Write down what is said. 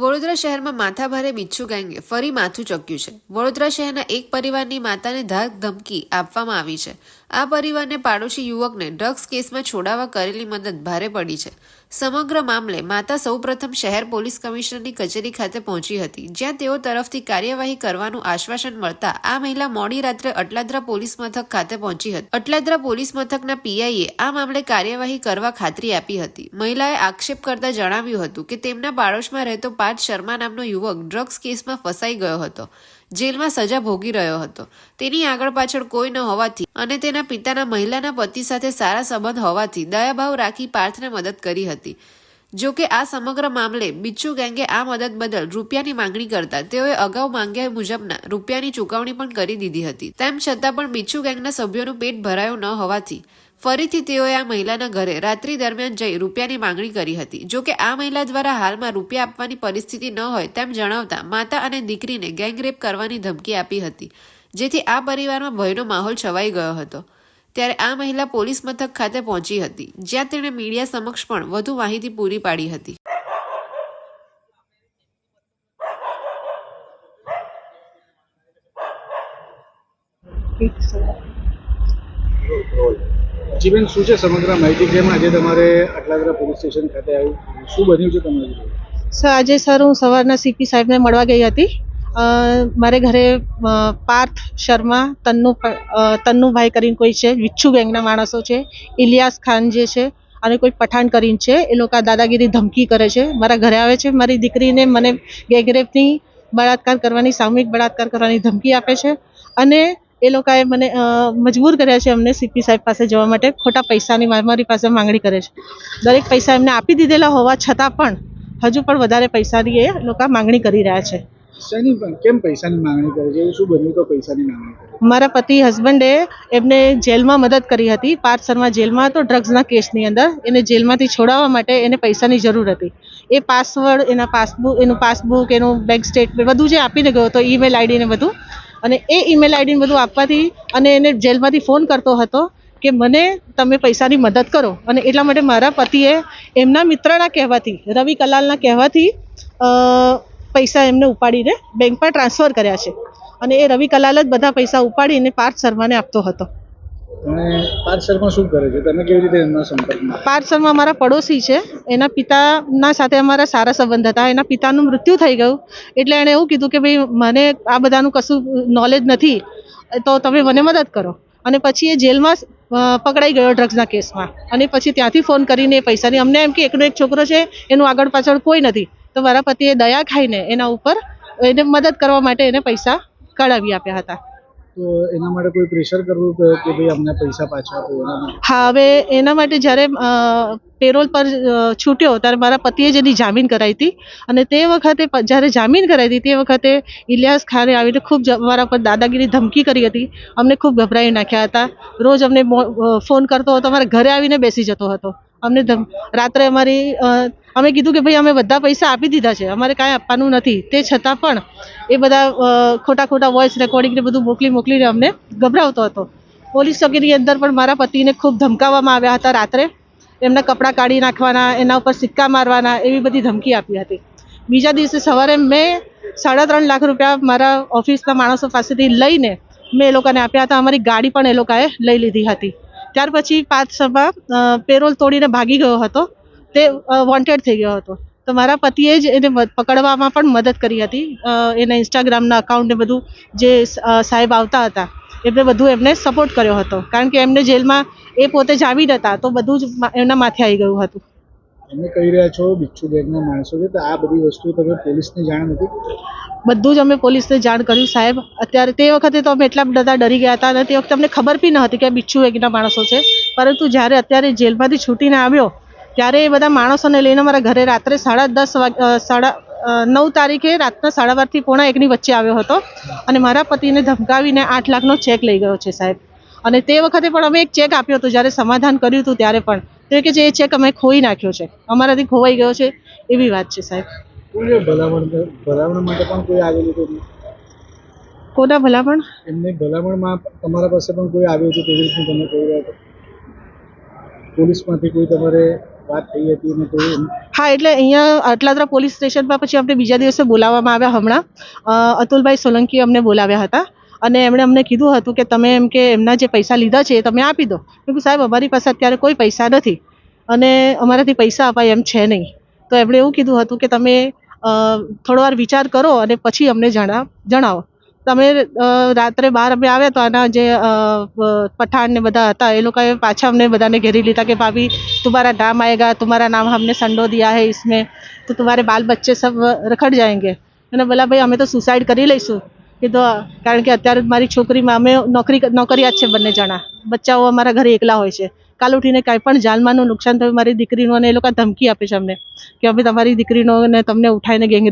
વડોદરા શહેરમાં માથાભારે બિચ્છુ ગેંગે ફરી માથું ચક્યું છે. વડોદરા શહેરના એક પરિવારની માતાને ધાક ધમકી આપવામાં આવી છે. આ પરિવારને પાડોશી યુવકને ડ્રગ્સ કેસમાં છોડાવવા કરેલી મદદ ભારે પડી છે. સમગ્ર મામલે માતા સૌપ્રથમ શહેર પોલીસ કમિશનરની કચેરી ખાતે પહોંચી હતી, જ્યાં તેઓ તરફથી કાર્યવાહી કરવાનું આશ્વાસન મળતા આ મહિલા મોડી રાત્રે અટલાદરા પોલીસ મથક ખાતે પહોંચી હતી. અટલાદરા પોલીસ મથકના પીઆઈએ આ મામલે કાર્યવાહી કરવા ખાતરી આપી હતી. મહિલાએ આક્ષેપ કરતા જણાવ્યું હતું કે તેમના પાડોશમાં રહેતો પાર્થ શર્મા નામનો યુવક ડ્રગ્સ કેસમાં ફસાઈ ગયો હતો, જેલમાં સજા ભોગી રહ્યો હતો. તેની આગળ પાછળ કોઈ ન હોવાથી અને તેના પિતાના મહિલાના પતિ સાથે સારા સંબંધ હોવાથી દયાભાવ રાખી પાર્થને મદદ કરી હતી. જો કે આ સમગ્ર મામલે બિચ્છુ ગેંગે આ મદદ બદલ રૂપિયાની માંગણી કરતા તેઓએ અગાઉ માંગ્યા મુજબના રૂપિયાની ચૂકવણી પણ કરી દીધી હતી. તેમ છતાં પણ બિચ્છુ ગેંગના સભ્યોનું પેટ ભરાયું ન હોવાથી ફરીથી તેઓએ આ મહિલાના ઘરે રાત્રિ દરમિયાન જઈ રૂપિયાની માંગણી કરી હતી. જો કે આ મહિલા દ્વારા હાલમાં રૂપિયા આપવાની પરિસ્થિતિ ન હોય તેમ જણાવતા માતા અને દીકરીને ગેંગરેપ કરવાની ધમકી આપી હતી. જેથી આ પરિવારમાં ભયનો માહોલ છવાઈ ગયો હતો. ત્યારે આ મહિલા પોલીસ મથક ખાતે પહોંચી હતી જ્યાં તેણે મીડિયા સમક્ષ પણ વધુ માહિતી પૂરી પાડી હતી. જીવન શું છે સમગ્ર માહિતી? કેમ આજે તમારે આટલાદરા પોલીસ સ્ટેશન ખાતે આવ્યું શું બન્યું છે તમારું સર આજે સર હું સવારના સીપી સાહેબને મળવા ગઈ હતી. મારે ઘરે પાર્થ શર્મા, તન્નુ તન્નુભાઈ કરીને કોઈ છે, વિચ્છુ ગેંગના માણસો છે, ઇલિયાસ ખાન જે છે, અને કોઈ પઠાણ કરીને છે, એ લોકો દાદાગીરી ધમકી કરે છે. મારા ઘરે આવે છે, મારી દીકરીને મને ગેંગરેપની બળાત્કાર કરવાની, સામૂહિક બળાત્કાર કરવાની ધમકી આપે છે. અને એ લોકોએ મને મજબૂર કર્યા છે અમને સીપી સાહેબ પાસે જવા માટે, ખોટા પૈસાની મારી પાસે માંગણી કરે છે. દરેક પૈસા એમને આપી દીધેલા હોવા છતાં પણ, હજુ પણ વધારે પૈસાની એ લોકો માંગણી કરી રહ્યા છે. શેની કેમ પૈસાની માંગણી કરે છે? શું બન્યું તો પૈસાની માંગણી મારા પતિ હસબન્ડે એમને જેલમાં મદદ કરી હતી. પાર્થ શર્મા જેલમાં હતો ડ્રગ્સના કેસની અંદર. એને જેલમાંથી છોડાવવા માટે એને પૈસાની જરૂર હતી. એ પાસવર્ડ એના પાસબુક એનું પાસબુક એનું બેંક સ્ટેટમેન્ટ બધું જે આપીને ગયો હતો ઈમેલ આઈડીને બધું. અને એ ઈમેલ આઈડીને બધું આપવાથી અને એને જેલમાંથી ફોન કરતો હતો કે મને તમે પૈસાની મદદ કરો. અને એટલા માટે મારા પતિએ એમના મિત્રના કહેવાથી, રવિ કલાલના કહેવાથી પૈસા એમને ઉપાડીને બેંકમાં ટ્રાન્સફર કર્યા છે. અને એ રવિ કલાલ જ બધા પૈસા ઉપાડીને પાર્થ શર્માને આપતો હતો. પાર્થ શર્મા શું કરે છે? તમે કેવી રીતે એમના સંપર્કમાં? પાર્થ શર્મા અમારા પડોશી છે. એના પિતાના સાથે અમારા સારા સંબંધ હતા. એના પિતાનું મૃત્યુ થઈ ગયું. એટલે એણે એવું કીધું કે ભાઈ મને આ બધાનું કશું નોલેજ નથી. તો તમે મને મદદ કરો. અને પછી એ જેલમાં પકડાઈ ગયો ડ્રગ્સના કેસમાં. અને પછી ત્યાંથી ફોન કરીને એ પૈસાની અમને એમ કે એકનો એક છોકરો છે એનું આગળ પાછળ કોઈ નથી. તો મારા પતિએ દયા ખાઈને એના ઉપર એને મદદ કરવા માટે એને પૈસા કઢાવી આપ્યા હતા. તો એના માટે કોઈ પ્રેશર કરવું કે ભાઈ અમને પૈસા પાછા આપો હા હવે એના માટે જ્યારે પેરોલ પર છૂટ્યો ત્યારે મારા પતિએ જેની જામીન કરાવી હતી. અને તે વખતે જ્યારે જામીન કરાવી હતી તે વખતે ઇલિયાસ ખાને આવીને ખૂબ જ અમારા પર દાદાગીરી ધમકી કરી હતી. અમને ખૂબ ગભરાવી નાખ્યા હતા. રોજ અમને ફોન કરતો હતો. અમારા ઘરે આવીને બેસી જતો હતો. અમને રાત્રે અમારી અમે કીધું કે ભાઈ અમે બધા પૈસા આપી દીધા છે, અમારે કાંઈ આપવાનું નથી. તે છતાં પણ એ બધા ખોટા ખોટા વોઇસ રેકોર્ડિંગને બધું મોકલી મોકલીને અમને ગભરાવતો હતો. પોલીસ ચોકીની અંદર પણ મારા પતિને ખૂબ ધમકાવવામાં આવ્યા હતા રાત્રે. એમના કપડાં કાઢી નાખવાના, એના ઉપર સિક્કા મારવાના, એવી બધી ધમકી આપી હતી. બીજા દિવસે સવારે મેં સાડા ત્રણ લાખ રૂપિયા મારા ઓફિસના માણસો પાસેથી લઈને મેં એ લોકોને આપ્યા હતા. અમારી ગાડી પણ એ લોકોએ લઈ લીધી હતી. ત્યાર પછી પાંચ સભામાં પેરોલ તોડીને ભાગી ગયો હતો. તે વોન્ટેડ થઈ ગયો હતો. તો મારા પતિએ જ એને પકડવામાં પણ મદદ કરી હતી. એના ઇન્સ્ટાગ્રામના અકાઉન્ટને બધું જે સાહેબ આવતા હતા, એમને બધું એમને સપોર્ટ કર્યો હતો. કારણ કે એમને જેલમાં એ પોતે જામીન હતા તો બધું જ એમના માથે આવી ગયું હતું. તમે કહી રહ્યા છો બિચ્છુ ગેંગના માણસો છે આ બધી વસ્તુ તમે પોલીસને જાણ નથી? બધું જ અમે પોલીસને જાણ કર્યું સાહેબ. અત્યારે તે વખતે તો અમે એટલા બધા ડરી ગયા હતા અને તે વખતે અમને ખબર બી ન હતી કે બિચ્છુ વેગના માણસો છે. પરંતુ જ્યારે અત્યારે જેલમાંથી છૂટીને આવ્યો, ત્યારે એ બધા માણસોને લઈને મારા ઘરે રાત્રે સાડા દસ સાડા નવ તારીખે રાતના સાડા બારથી પોણા એકની વચ્ચે આવ્યો હતો. અને મારા પતિને ધમકાવીને આઠ લાખનો ચેક લઈ ગયો છે સાહેબ. અને તે વખતે પણ અમે એક ચેક આપ્યો હતો, જ્યારે સમાધાન કર્યું હતું ત્યારે પણ. તો કે જે ચેક અમે ખોઈ નાખ્યો છે. અમારાથી ખોવાઈ ગયો છે એવી વાત છે સાહેબ. ભલામણ? ભલામણ માટે પણ કોઈ આવેલું તો નહીં? કોના ભલામણ? એમની ભલામણમાં તમારા પાસે પણ કોઈ આવ્યું હતું તેવી રીતનું તમે કહી રહ્યા છો? પોલીસમાંથી કોઈ તમારે વાત થઈ હતી અને કોઈ હા એટલે અહીંયા અટલાદરા પોલીસ સ્ટેશનમાં પછી અમને બીજા દિવસે બોલાવવામાં આવ્યા હમણાં. અતુલભાઈ સોલંકી અમને બોલાવ્યા હતા. અને એમણે અમને કીધું હતું કે તમે એમ કે એમના જે પૈસા લીધા છે એ તમે આપી દો. મેં કહ્યું સાહેબ, અમારી પાસે અત્યારે કોઈ પૈસા નથી અને અમારાથી પૈસા અપાય એમ છે નહીં. તો એમણે એવું કીધું હતું કે તમે થોડો વાર વિચાર કરો અને પછી અમને જણા, જણાવો. તમે રાત્રે બહાર અમે આવ્યા તો આના જે પઠાણ ને બધા હતા, એ લોકોએ પાછા અમને બધાને ઘેરી લીધા કે, ભાભી, તુમારા નામ આએગા તુમારા નામ હમને સંડો દિયા હૈ ઇસમે, તો તુમારે બાલ બચ્ચે સબ રખડ જાયંગે. અને બોલા ભાઈ, અમે તો સુસાઇડ કરી લઈશું. કીધું કારણ કે અત્યારે મારી છોકરીમાં અમે નોકરી નોકરિયાત છે બંને જણા. બચ્ચાઓ અમારા ઘરે એકલા હોય છે. કાલ ઉઠીને કાંઈ પણ જાનમાનું નુકસાન થયું, મારી દીકરીનું અને એ લોકો ધમકી આપે છે અમને કે અમે તમારી દીકરીનો ને તમને ઉઠાવીને ગેંગરેપ